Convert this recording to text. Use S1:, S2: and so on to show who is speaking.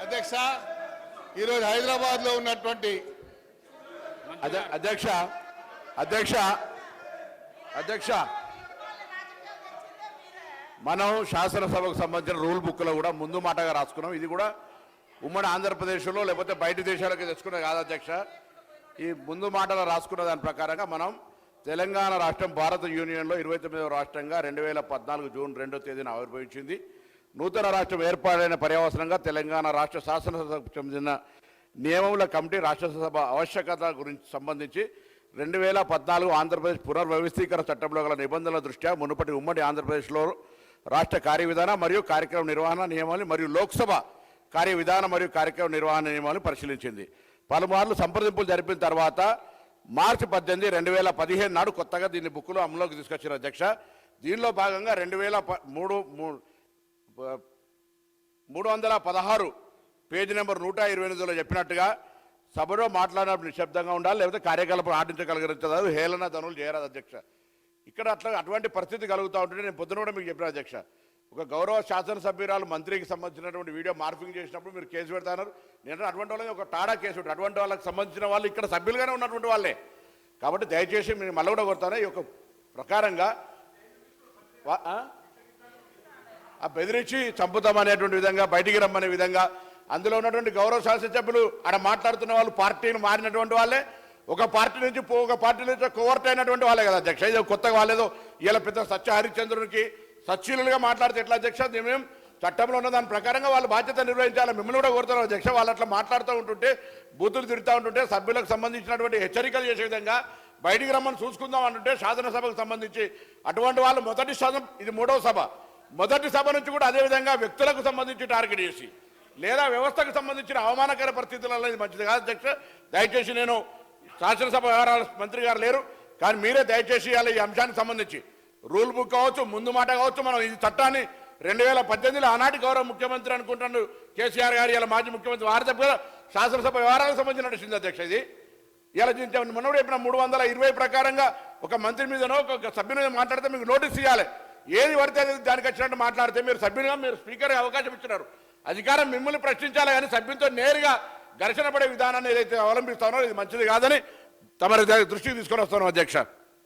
S1: అధ్యక్ష ఈరోజు హైదరాబాద్లో ఉన్నటువంటి
S2: అధ్య- అధ్యక్ష అధ్యక్ష అధ్యక్ష. మనం శాసనసభకు సంబంధించిన రూల్ బుక్లో కూడా ముందు మాటగా రాసుకున్నాం. ఇది కూడా ఉమ్మడి ఆంధ్రప్రదేశ్లో లేకపోతే బయట దేశాలకు తెచ్చుకున్నది కాదు అధ్యక్ష. ఈ ముందు మాటలో రాసుకున్న దాని ప్రకారంగా మనం తెలంగాణ రాష్ట్రం భారత యూనియన్లో ఇరవై తొమ్మిదవ రాష్ట్రంగా రెండు వేల పద్నాలుగు జూన్ రెండో తేదీన ఆవిర్భవించింది. నూతన రాష్ట్రం ఏర్పాటైన పర్యవసరంగా తెలంగాణ రాష్ట్ర శాసనసభకు చెందిన నియమముల కమిటీ రాష్ట్రసభ ఆవశ్యకత గురించి సంబంధించి రెండు వేల పద్నాలుగు ఆంధ్రప్రదేశ్ పునర్వ్యవస్థీకరణ చట్టంలో గల నిబంధనల దృష్ట్యా మునుపటి ఉమ్మడి ఆంధ్రప్రదేశ్లో రాష్ట్ర కార్యవిధాన మరియు కార్యక్రమ నిర్వహణ నియమాలు మరియు లోక్సభ కార్యవిధాన మరియు కార్యక్రమ నిర్వహణ నియమాలు పరిశీలించింది. పలుమార్లు సంప్రదింపులు జరిపిన తర్వాత మార్చి పద్దెనిమిది రెండు వేల పదిహేను నాడు కొత్తగా దీన్ని బుక్లో అమలులోకి తీసుకొచ్చిన అధ్యక్ష. దీనిలో భాగంగా రెండు వేల ప- మూడు మూడు మూడు వందల పదహారు పేజీ నెంబర్ నూట ఇరవై ఎనిమిదిలో చెప్పినట్టుగా సభలో మాట్లాడినప్పుడు నిశ్శబ్దంగా ఉండాలి లేకపోతే కార్యకలాపం ఆడించగలగదు హేళన ధనులు చేయరాదు అధ్యక్ష. ఇక్కడ అట్లా అటువంటి పరిస్థితి కలుగుతూ ఉంటుంటే నేను పొద్దున కూడా మీకు చెప్పిన అధ్యక్ష. ఒక గౌరవ శాసనసభ్యురాలు మంత్రికి సంబంధించినటువంటి వీడియో మార్పింగ్ చేసినప్పుడు మీరు కేసు పెడతారు. నేను అటువంటి వాళ్ళకి ఒక టాడా కేసు ఉంటుంది అటువంటి వాళ్ళకి సంబంధించిన వాళ్ళు ఇక్కడ సభ్యులుగానే ఉన్నటువంటి వాళ్ళే. కాబట్టి దయచేసి మీరు మళ్ళీ కూడా కొడతాను ఈ యొక్క ప్రకారంగా ఆ? బెదిరించి చంపుతామనేటువంటి విధంగా బయటికి రమ్మనే విధంగా అందులో ఉన్నటువంటి గౌరవ శాసనసభ్యులు ఆడ మాట్లాడుతున్న వాళ్ళు పార్టీని మారినటువంటి వాళ్ళే. ఒక పార్టీ నుంచి ఒక పార్టీ నుంచి కోవర్ట్ అయినటువంటి వాళ్ళే కదా అధ్యక్ష. ఇది కొత్తగా వాళ్ళేదో ఇలా పెద్ద సత్య హరిశ్చంద్రునికి సచ్చీలుగా మాట్లాడితే ఎట్లా అధ్యక్ష? మేము చట్టంలో ఉన్న దాని ప్రకారంగా వాళ్ళు బాధ్యత నిర్వహించాలి? మిమ్మల్ని కూడా కోరుతున్నారు అధ్యక్ష. వాళ్ళు అట్లా మాట్లాడుతూ ఉంటుంటే బూతులు తిరుగుతూ ఉంటుంటే సభ్యులకు సంబంధించినటువంటి హెచ్చరికలు చేసే విధంగా బయటికి రమ్మని చూసుకుందాం అంటుంటే శాసనసభకు సంబంధించి అటువంటి వాళ్ళు మొదటి శాసనం ఇది మూడవ సభ. మొదటి సభ నుంచి కూడా అదే విధంగా వ్యక్తులకు సంబంధించి టార్గెట్ చేసి లేదా వ్యవస్థకు సంబంధించిన అవమానకర పరిస్థితులలో ఇది మంచిది కాదు అధ్యక్ష. దయచేసి నేను శాసనసభ వ్యవహారాల మంత్రి గారు లేరు కానీ మీరే దయచేసి ఇవాళ ఈ అంశానికి సంబంధించి రూల్ బుక్ కావచ్చు ముందు మాట కావచ్చు మనం ఈ చట్టాన్ని రెండు వేల పద్దెనిమిదిలో ఆనాటి గౌరవ ముఖ్యమంత్రి అనుకుంటాను కేసీఆర్ గారు ఇలా మాజీ ముఖ్యమంత్రి వారి తప్ప శాసనసభ వ్యవహారాలకు సంబంధించిన నడిచింది అధ్యక్ష ఇది. ఇలా మనం రేపు మూడు వందల ఇరవై ప్రకారంగా ఒక మంత్రి మీదనో ఒక సభ్యుని మీద మాట్లాడితే మీకు నోటీస్ ఇవ్వాలి. ఏది పడితే దానికి వచ్చినట్టు మాట్లాడితే మీరు సభ్యునిగా మీరు స్పీకర్ అవకాశం ఇచ్చినారు అధికారం మిమ్మల్ని ప్రశ్నించాలి కానీ సభ్యులతో నేరుగా ఘర్షణ పడే విధానాన్ని ఏదైతే అవలంబిస్తానో ఇది మంచిది కాదని తమరి దృష్టికి తీసుకొని వస్తాను అధ్యక్ష.